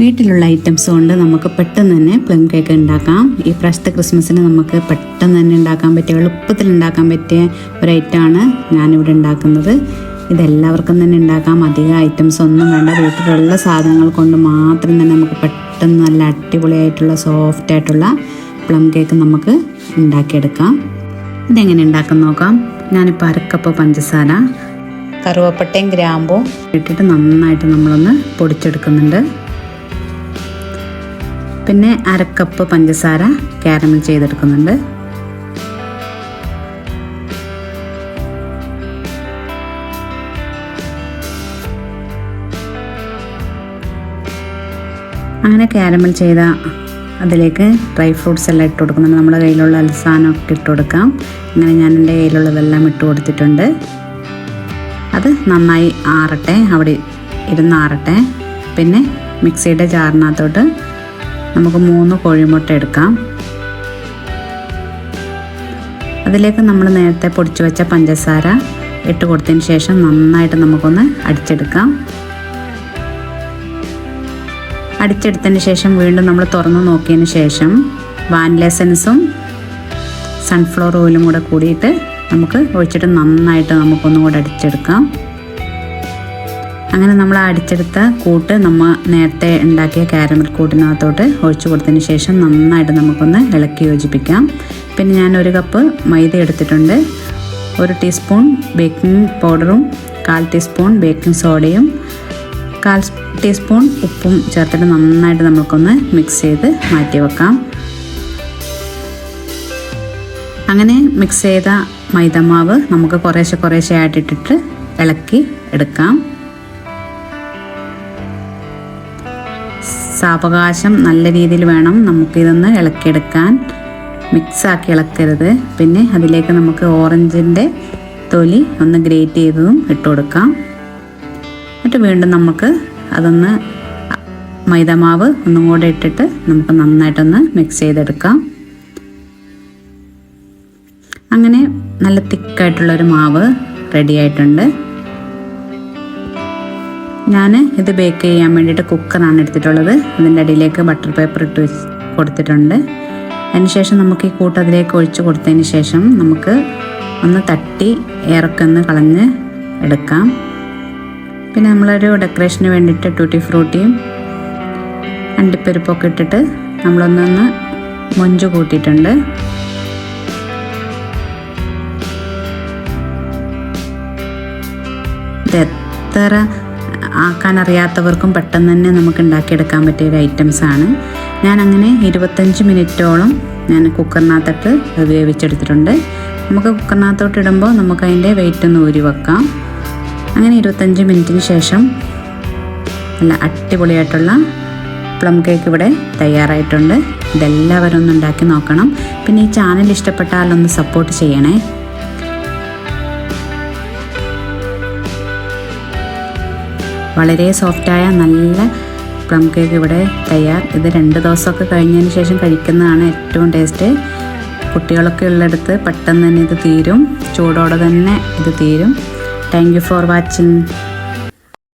വീട്ടിലുള്ള ഐറ്റംസ് കൊണ്ട് നമുക്ക് പെട്ടെന്ന് തന്നെ പ്ലം കേക്ക് ഉണ്ടാക്കാം. ഈ പ്രാവശ്യത്തെ ക്രിസ്മസിന് നമുക്ക് പെട്ടെന്ന് തന്നെ ഉണ്ടാക്കാൻ പറ്റിയ എളുപ്പത്തിൽ ഉണ്ടാക്കാൻ പറ്റിയ ഒരു ഐറ്റമാണ് ഞാനിവിടെ ഉണ്ടാക്കുന്നത്. ഇതെല്ലാവർക്കും തന്നെ ഉണ്ടാക്കാം. അധികം ഐറ്റംസ് ഒന്നും വേണ്ട. വീട്ടിലുള്ള സാധനങ്ങൾ കൊണ്ട് മാത്രം തന്നെ നമുക്ക് പെട്ടെന്ന് നല്ല അടിപൊളിയായിട്ടുള്ള സോഫ്റ്റ് ആയിട്ടുള്ള പ്ലം കേക്ക് നമുക്ക് ഉണ്ടാക്കിയെടുക്കാം. ഇതെങ്ങനെ ഉണ്ടാക്കാൻ നോക്കാം. ഞാനിപ്പോൾ അരക്കപ്പ് പഞ്ചസാര കറുവപ്പട്ടയും ഗ്രാമ്പും ഇട്ടിട്ട് നന്നായിട്ട് നമ്മളൊന്ന് പൊടിച്ചെടുക്കുന്നുണ്ട്. പിന്നെ അരക്കപ്പ് പഞ്ചസാര കാരമൽ ചെയ്തെടുക്കുന്നുണ്ട്. അങ്ങനെ കാരമൽ ചെയ്ത അതിലേക്ക് ഡ്രൈ ഫ്രൂട്ട്സ് എല്ലാം ഇട്ട് കൊടുക്കുന്നുണ്ട്. നമ്മുടെ കയ്യിലുള്ള അൽസാനമൊക്കെ ഇട്ട് കൊടുക്കാം. അങ്ങനെ ഞാൻ എന്റെ കയ്യിലുള്ളതെല്ലാം ഇട്ട് കൊടുത്തിട്ടുണ്ട്. അത് നന്നായി ആറട്ടെ അവിടെ ഇരുന്നാറട്ടെ പിന്നെ മിക്സിയുടെ ജാറിനകത്തോട്ട് നമുക്ക് മൂന്ന് കോഴിമുട്ട എടുക്കാം. അതിലേക്ക് നമ്മൾ നേരത്തെ പൊടിച്ചു വെച്ച പഞ്ചസാര ഇട്ട് കൊടുത്തതിന് ശേഷം നന്നായിട്ട് നമുക്കൊന്ന് അടിച്ചെടുക്കാം. അടിച്ചെടുത്തതിന് ശേഷം വീണ്ടും നമ്മൾ തുറന്ന് നോക്കിയതിന് ശേഷം വാനില സൺഫ്ലവർ ഓയിലും കൂടെ കൂടിയിട്ട് നമുക്ക് ഒഴിച്ചിട്ട് നന്നായിട്ട് നമുക്കൊന്നും കൂടെ അടിച്ചെടുക്കാം. അങ്ങനെ നമ്മൾ അടിച്ചെടുത്ത കൂട്ട് നമ്മൾ നേരത്തെ ഉണ്ടാക്കിയ കാരമൽ കൂട്ടിനകത്തോട്ട് ഒഴിച്ചു കൊടുത്തതിന് ശേഷം നന്നായിട്ട് നമുക്കൊന്ന് ഇളക്കി യോജിപ്പിക്കാം. പിന്നെ ഞാൻ ഒരു കപ്പ് മൈദ എടുത്തിട്ടുണ്ട്. ഒരു ടീസ്പൂൺ ബേക്കിംഗ് പൗഡറും കാൽ ടീസ്പൂൺ ബേക്കിംഗ് സോഡയും കാൽ ടീസ്പൂൺ ഉപ്പും ചേർത്തിട്ട് നന്നായിട്ട് നമുക്കൊന്ന് മിക്സ് ചെയ്ത് മാറ്റി വെക്കാം. അങ്ങനെ മിക്സ് ചെയ്ത മൈദമാവ് നമുക്ക് കുറേശ്ശെ കുറേശ്ശെ ആയിട്ടിട്ടിട്ട് ഇളക്കി എടുക്കാം. സാവകാശം നല്ല രീതിയിൽ വേണം നമുക്കിതൊന്ന് ഇളക്കിയെടുക്കാൻ. മിക്സാക്കി ഇളക്കരുത്. പിന്നെ അതിലേക്ക് നമുക്ക് ഓറഞ്ചിന്റെ തൊലി ഒന്ന് ഗ്രേറ്റ് ചെയ്തതും ഇട്ട് കൊടുക്കാം. എന്നിട്ട് വീണ്ടും നമുക്ക് അതൊന്ന് മൈദമാവ് ഒന്നും കൂടെ ഇട്ടിട്ട് നമുക്ക് നന്നായിട്ടൊന്ന് മിക്സ് ചെയ്തെടുക്കാം. അങ്ങനെ നല്ല തിക്കായിട്ടുള്ളൊരു മാവ് റെഡി ആയിട്ടുണ്ട്. ഞാൻ ഇത് ബേക്ക് ചെയ്യാൻ വേണ്ടിയിട്ട് കുക്കറാണ് എടുത്തിട്ടുള്ളത്. അതിന്റെ അടിയിലേക്ക് ബട്ടർ പേപ്പർ ഇട്ട് കൊടുത്തിട്ടുണ്ട്. അതിനുശേഷം നമുക്ക് ഈ കൂട്ട് അതിലേക്ക് ഒഴിച്ച് കൊടുത്തതിന് ശേഷം നമുക്ക് ഒന്ന് തട്ടി ഏറൊക്കെ ഒന്ന് കളഞ്ഞ് എടുക്കാം. പിന്നെ നമ്മളൊരു ഡെക്കറേഷന് വേണ്ടിയിട്ട് ടൂട്ടി ഫ്രൂട്ടിയും അണ്ടിപ്പരിപ്പൊക്കെ ഇട്ടിട്ട് നമ്മളൊന്നൊന്ന് മൊഞ്ച് കൂട്ടിയിട്ടുണ്ട്. ഇത് എത്ര ആക്കാൻ അറിയാത്തവർക്കും പെട്ടെന്ന് തന്നെ നമുക്ക് ഉണ്ടാക്കിയെടുക്കാൻ പറ്റിയ ഒരു ഞാൻ അങ്ങനെ ഇരുപത്തഞ്ച് മിനിറ്റോളം ഞാൻ കുക്കറിനകത്തിട്ട് വേവിച്ചെടുത്തിട്ടുണ്ട്. നമുക്ക് കുക്കറിനകത്തോട്ട് ഇടുമ്പോൾ നമുക്ക് അതിന്റെ വെയിറ്റ് ഒന്ന് ഊരി വെക്കാം. അങ്ങനെ ഇരുപത്തഞ്ച് മിനിറ്റിന് ശേഷം നല്ല അടിപൊളിയായിട്ടുള്ള പ്ലം കേക്ക് ഇവിടെ തയ്യാറായിട്ടുണ്ട്. ഇതെല്ലാവരും ഒന്ന് ഉണ്ടാക്കി നോക്കണം. പിന്നെ ഈ ചാനൽ ഇഷ്ടപ്പെട്ടാലൊന്ന് സപ്പോർട്ട് ചെയ്യണേ. വളരെ സോഫ്റ്റായ നല്ല പ്ലം കേക്ക് ഇവിടെ തയ്യാർ. ഇത് രണ്ട് ദിവസമൊക്കെ കഴിഞ്ഞതിന് ശേഷം കഴിക്കുന്നതാണ് ഏറ്റവും ടേസ്റ്റ്. കുട്ടികളൊക്കെ ഉള്ളിടത്ത് പെട്ടെന്ന് തന്നെ ഇത് തീരും. ചൂടോടെ തന്നെ ഇത് തീരും. Thank you for watching